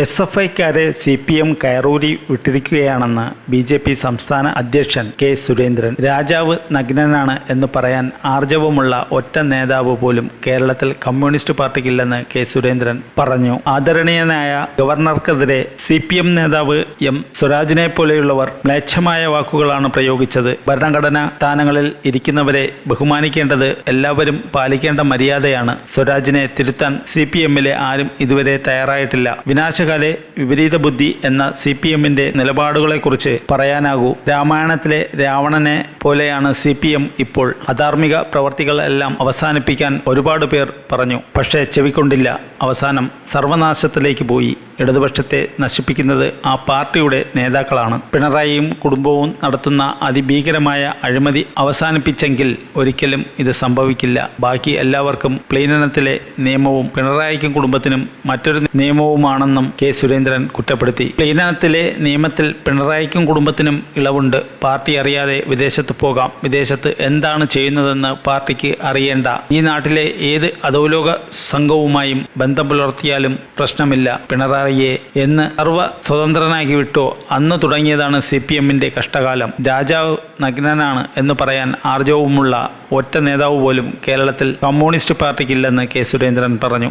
S F ഐക്കാരെ C P M കയറൂരി വിട്ടിരിക്കുകയാണെന്ന് ബി ജെ പി സംസ്ഥാന അധ്യക്ഷൻ കെ സുരേന്ദ്രൻ. രാജാവ് നഗ്നനാണ് എന്ന് പറയാൻ ആർജവമുള്ള ഒറ്റ നേതാവ് പോലും കേരളത്തിൽ കമ്മ്യൂണിസ്റ്റ് പാർട്ടിക്കില്ലെന്ന് കെ സുരേന്ദ്രൻ പറഞ്ഞു. ആദരണീയനായ ഗവർണർക്കെതിരെ സി പി എം നേതാവ് എം സ്വരാജിനെ പോലെയുള്ളവർ മ്ലേച്ഛമായ വാക്കുകളാണ് പ്രയോഗിച്ചത്. ഭരണഘടനാ സ്ഥാനങ്ങളിൽ ഇരിക്കുന്നവരെ ബഹുമാനിക്കേണ്ടത് എല്ലാവരും പാലിക്കേണ്ട മര്യാദയാണ്. സ്വരാജിനെ തിരുത്താൻ സി പി എമ്മിലെ ആരും ഇതുവരെ തയ്യാറായിട്ടില്ല. വിനാശകാലെ വിപരീത ബുദ്ധി എന്ന സി പി എമ്മിന്റെ നിലപാടുകളെക്കുറിച്ച് പറയാനാകൂ. രാമായണത്തിലെ രാവണനെ പോലെയാണ് സി പി എം ഇപ്പോൾ. അധാർമിക പ്രവർത്തികളെല്ലാം അവസാനിപ്പിക്കാൻ ഒരുപാട് പേർ പറഞ്ഞു. പക്ഷേ ചെവിക്കൊണ്ടില്ല. അവസാനം സർവനാശത്തിലേക്ക് പോയി. ഇടതുപക്ഷത്തെ നശിപ്പിക്കുന്നത് ആ പാർട്ടിയുടെ നേതാക്കളാണ്. പിണറായിയും കുടുംബവും നടത്തുന്ന അതിഭീകരമായ അഴിമതി അവസാനിപ്പിച്ചെങ്കിൽ ഒരിക്കലും ഇത് സംഭവിക്കില്ല. ബാക്കി എല്ലാവർക്കും പ്ലീനനത്തിലെ നിയമവും പിണറായിക്കും കുടുംബത്തിനും മറ്റൊരു നിയമവുമാണെന്നും കെ സുരേന്ദ്രൻ കുറ്റപ്പെടുത്തി. പ്ലീനനത്തിലെ നിയമത്തിൽ പിണറായിക്കും കുടുംബത്തിനും ഇളവുണ്ട്. പാർട്ടി അറിയാതെ വിദേശത്ത് പോകാം. വിദേശത്ത് എന്താണ് ചെയ്യുന്നതെന്ന് പാർട്ടിക്ക് അറിയേണ്ട. ഈ നാട്ടിലെ ഏത് അധോലോക സംഘവുമായും ബന്ധം പുലർത്തിയാലും പ്രശ്നമില്ല. പിണറായിയെ എന്ന് സർവ സ്വതന്ത്രനാക്കി വിട്ടോ. അന്ന് തുടങ്ങിയതാണ് സി പി എമ്മിന്റെ കഷ്ടകാലം. രാജാവ് നഗ്നനാണ് എന്ന് പറയാൻ ആർജവുമുള്ള ഒറ്റ നേതാവ് പോലും കേരളത്തിൽ കമ്മ്യൂണിസ്റ്റ് പാർട്ടിക്കില്ലെന്ന് കെ സുരേന്ദ്രൻ പറഞ്ഞു.